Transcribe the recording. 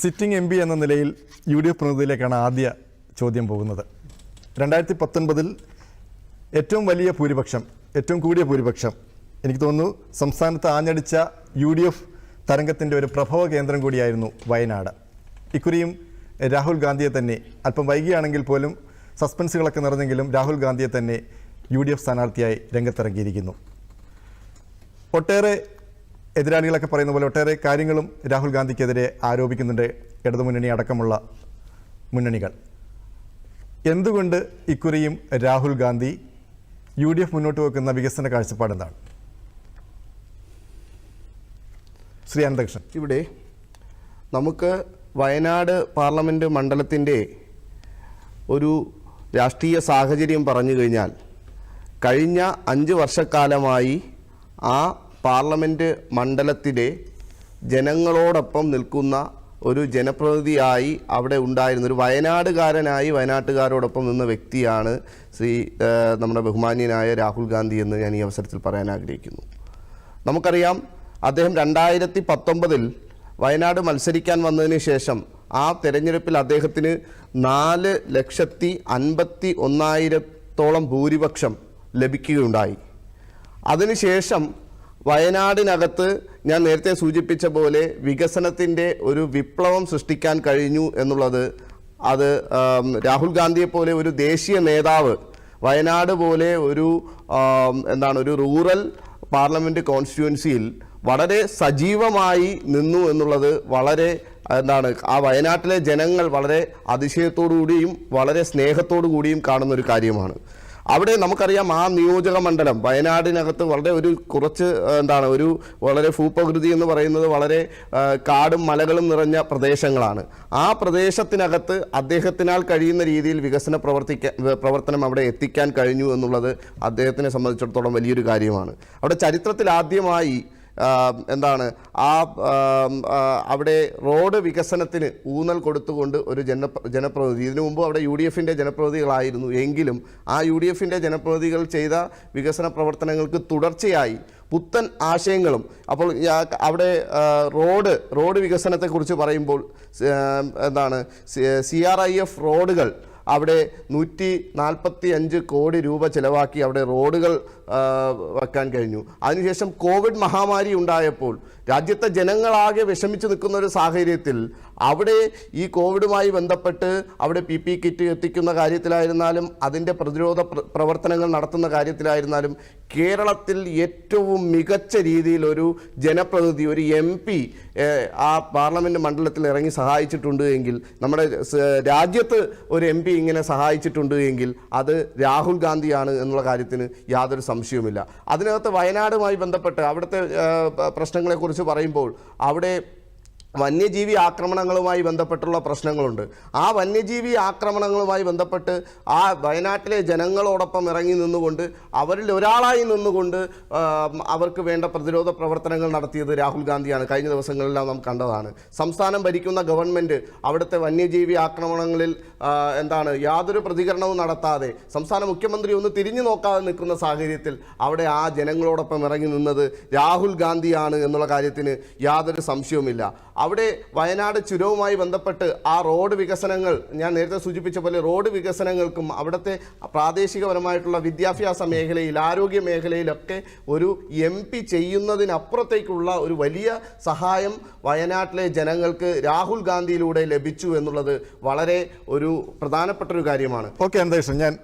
Sitting M P എന്ന നിലയിൽ U D F പ്രതിനിധിയിലേക്കാണ് ആദ്യ ചോദ്യം പോകുന്നത്. രണ്ടായിരത്തി പത്തൊൻപതിൽ ഏറ്റവും വലിയ ഭൂരിപക്ഷം ഏറ്റവും കൂടിയ ഭൂരിപക്ഷം എനിക്ക് തോന്നുന്നു സംസ്ഥാനത്ത് ആഞ്ഞടിച്ച യു ഡി എഫ് തരംഗത്തിന്റെ ഒരു പ്രഭവ കേന്ദ്രം കൂടിയായിരുന്നു വയനാട്. ഇക്കുറിയും രാഹുൽ ഗാന്ധിയെ തന്നെ അല്പം വൈകിയാണെങ്കിൽ പോലും സസ്പെൻസുകളൊക്കെ നിറഞ്ഞെങ്കിലും രാഹുൽ ഗാന്ധിയെ തന്നെ യു ഡി എഫ് സ്ഥാനാർത്ഥിയായി രംഗത്തിറങ്ങിയിരിക്കുന്നു. ഒട്ടേറെ എതിരാളികളൊക്കെ പറയുന്ന പോലെ ഒട്ടേറെ കാര്യങ്ങളും രാഹുൽ ഗാന്ധിക്കെതിരെ ആരോപിക്കുന്നുണ്ട് ഇടതുമുന്നണി അടക്കമുള്ള മുന്നണികൾ. എന്തുകൊണ്ട് ഇക്കുറിയും Rahul Gandhi U D F മുന്നോട്ട് വെക്കുന്ന വികസന കാഴ്ചപ്പാട് എന്താണ്? ശ്രീ അനന്തകൃഷ്ണൻ. ഇവിടെ നമുക്ക് വയനാട് പാർലമെന്റ് മണ്ഡലത്തിന്റെ ഒരു രാഷ്ട്രീയ സാഹചര്യം പറഞ്ഞു കഴിഞ്ഞാൽ കഴിഞ്ഞ അഞ്ച് വർഷക്കാലമായി ആ പാർലമെന്റ് മണ്ഡലത്തിലെ ജനങ്ങളോടൊപ്പം നിൽക്കുന്ന ഒരു ജനപ്രതിനിധിയായി അവിടെ ഉണ്ടായിരുന്ന ഒരു വയനാടുകാരനായി വയനാട്ടുകാരോടൊപ്പം നിന്ന വ്യക്തിയാണ് ശ്രീ നമ്മുടെ ബഹുമാന്യനായ രാഹുൽ ഗാന്ധി എന്ന് ഞാൻ ഈ അവസരത്തിൽ പറയാൻ ആഗ്രഹിക്കുന്നു. നമുക്കറിയാം അദ്ദേഹം രണ്ടായിരത്തി പത്തൊമ്പതിൽ വയനാട് മത്സരിക്കാൻ വന്നതിന് ശേഷം ആ തെരഞ്ഞെടുപ്പിൽ അദ്ദേഹത്തിന് നാല് ലക്ഷത്തി അൻപത്തി ഒന്നായിരത്തോളം ഭൂരിപക്ഷം ലഭിക്കുകയുണ്ടായി. അതിനുശേഷം വയനാടിനകത്ത് ഞാൻ നേരത്തെ സൂചിപ്പിച്ച പോലെ വികസനത്തിന്റെ ഒരു വിപ്ലവം സൃഷ്ടിക്കാൻ കഴിഞ്ഞു എന്നുള്ളത് അത് രാഹുൽ ഗാന്ധിയെ പോലെ ഒരു ദേശീയ നേതാവ് വയനാട് പോലെ ഒരു എന്താണ് ഒരു റൂറൽ പാർലമെന്റ് കോൺസ്റ്റിറ്റ്യുവൻസിയിൽ വളരെ സജീവമായി നിന്നു എന്നുള്ളത് വളരെ എന്താണ് ആ വയനാട്ടിലെ ജനങ്ങൾ വളരെ അതിശയത്തോടു കൂടിയും വളരെ സ്നേഹത്തോടു കൂടിയും കാണുന്ന ഒരു കാര്യമാണ്. അവിടെ നമുക്കറിയാം ആ നിയോജക മണ്ഡലം വയനാടിനകത്ത് വളരെ ഒരു കുറച്ച് എന്താണ് ഒരു വളരെ ഭൂപ്രകൃതി എന്ന് പറയുന്നത് വളരെ കാടും മലകളും നിറഞ്ഞ പ്രദേശങ്ങളാണ്. ആ പ്രദേശത്തിനകത്ത് അദ്ദേഹത്തിനാൽ കഴിയുന്ന രീതിയിൽ വികസന പ്രവർത്തിക്ക പ്രവർത്തനം അവിടെ എത്തിക്കാൻ കഴിഞ്ഞു എന്നുള്ളത് അദ്ദേഹത്തിനെ സംബന്ധിച്ചിടത്തോളം വലിയൊരു കാര്യമാണ്. അവിടെ ചരിത്രത്തിൽ ആദ്യമായി എന്താണ് ആ അവിടെ റോഡ് വികസനത്തിന് ഊന്നൽ കൊടുത്തുകൊണ്ട് ഒരു ജന ജനപ്രതിനിധി ഇതിനു മുമ്പ് അവിടെ യു ഡി എഫിന്റെ ജനപ്രതിനിധികളായിരുന്നു. എങ്കിലും ആ യു ഡി എഫിന്റെ ജനപ്രതിനിധികൾ ചെയ്ത വികസന പ്രവർത്തനങ്ങൾക്ക് തുടർച്ചയായി പുത്തൻ ആശയങ്ങളും അപ്പോൾ അവിടെ റോഡ് റോഡ് വികസനത്തെക്കുറിച്ച് പറയുമ്പോൾ എന്താണ് സി ആർ ഐ എഫ് റോഡുകൾ അവിടെ നൂറ്റി നാൽപ്പത്തി അഞ്ച് കോടി രൂപ ചിലവാക്കി അവിടെ റോഡുകൾ വെക്കാൻ കഴിഞ്ഞു. അതിനുശേഷം കോവിഡ് മഹാമാരി ഉണ്ടായപ്പോൾ രാജ്യത്തെ ജനങ്ങളാകെ വിഷമിച്ചു നിൽക്കുന്ന ഒരു സാഹചര്യത്തിൽ അവിടെ ഈ കോവിഡുമായി ബന്ധപ്പെട്ട് അവിടെ പി പി കിറ്റ് എത്തിക്കുന്ന കാര്യത്തിലായിരുന്നാലും അതിന്റെ പ്രതിരോധ പ്രവർത്തനങ്ങൾ നടത്തുന്ന കാര്യത്തിലായിരുന്നാലും കേരളത്തിൽ ഏറ്റവും മികച്ച രീതിയിൽ ഒരു ജനപ്രതിനിധി ഒരു എം പി ആ പാർലമെന്റ് മണ്ഡലത്തിൽ ഇറങ്ങി സഹായിച്ചിട്ടുണ്ട് എങ്കിൽ നമ്മുടെ രാജ്യത്ത് ഒരു എം പി ഇങ്ങനെ സഹായിച്ചിട്ടുണ്ട് എങ്കിൽ അത് രാഹുൽ ഗാന്ധിയാണ് എന്നുള്ള കാര്യത്തിന് യാതൊരു സംശയവുമില്ല. അതിനകത്ത് വയനാടുമായി ബന്ധപ്പെട്ട് അവിടുത്തെ പ്രശ്നങ്ങളെക്കുറിച്ച് പറയുമ്പോൾ അവിടെ വന്യജീവി ആക്രമണങ്ങളുമായി ബന്ധപ്പെട്ടുള്ള പ്രശ്നങ്ങളുണ്ട്. ആ വന്യജീവി ആക്രമണങ്ങളുമായി ബന്ധപ്പെട്ട് ആ വയനാട്ടിലെ ജനങ്ങളോടൊപ്പം ഇറങ്ങി നിന്നുകൊണ്ട് അവരിൽ ഒരാളായി നിന്നുകൊണ്ട് അവർക്ക് വേണ്ട പ്രതിരോധ പ്രവർത്തനങ്ങൾ നടത്തിയത് രാഹുൽ ഗാന്ധിയാണ്. കഴിഞ്ഞ ദിവസങ്ങളെല്ലാം നാം കണ്ടതാണ്. സംസ്ഥാനം ഭരിക്കുന്ന ഗവൺമെന്റ് അവിടുത്തെ വന്യജീവി ആക്രമണങ്ങളിൽ എന്താണ് യാതൊരു പ്രതികരണവും നടത്താതെ സംസ്ഥാന മുഖ്യമന്ത്രി ഒന്ന് തിരിഞ്ഞു നോക്കാതെ നിൽക്കുന്ന സാഹചര്യത്തിൽ അവിടെ ആ ജനങ്ങളോടൊപ്പം ഇറങ്ങി നിന്നത് രാഹുൽ ഗാന്ധിയാണ് എന്നുള്ള കാര്യത്തിന് യാതൊരു സംശയവുമില്ല. അവിടെ വയനാട് ചുരവുമായി ബന്ധപ്പെട്ട് ആ റോഡ് വികസനങ്ങൾ ഞാൻ നേരത്തെ സൂചിപ്പിച്ച പോലെ റോഡ് വികസനങ്ങൾക്കും അവിടുത്തെ പ്രാദേശികപരമായിട്ടുള്ള വിദ്യാഭ്യാസ മേഖലയിൽ ആരോഗ്യ മേഖലയിലൊക്കെ ഒരു എം പി ചെയ്യുന്നതിനപ്പുറത്തേക്കുള്ള ഒരു വലിയ സഹായം വയനാട്ടിലെ ജനങ്ങൾക്ക് രാഹുൽ ഗാന്ധിയിലൂടെ ലഭിച്ചു എന്നുള്ളത് വളരെ ഒരു പ്രധാനപ്പെട്ട ഒരു കാര്യമാണ്. ഓക്കെ എന്താ ഞാൻ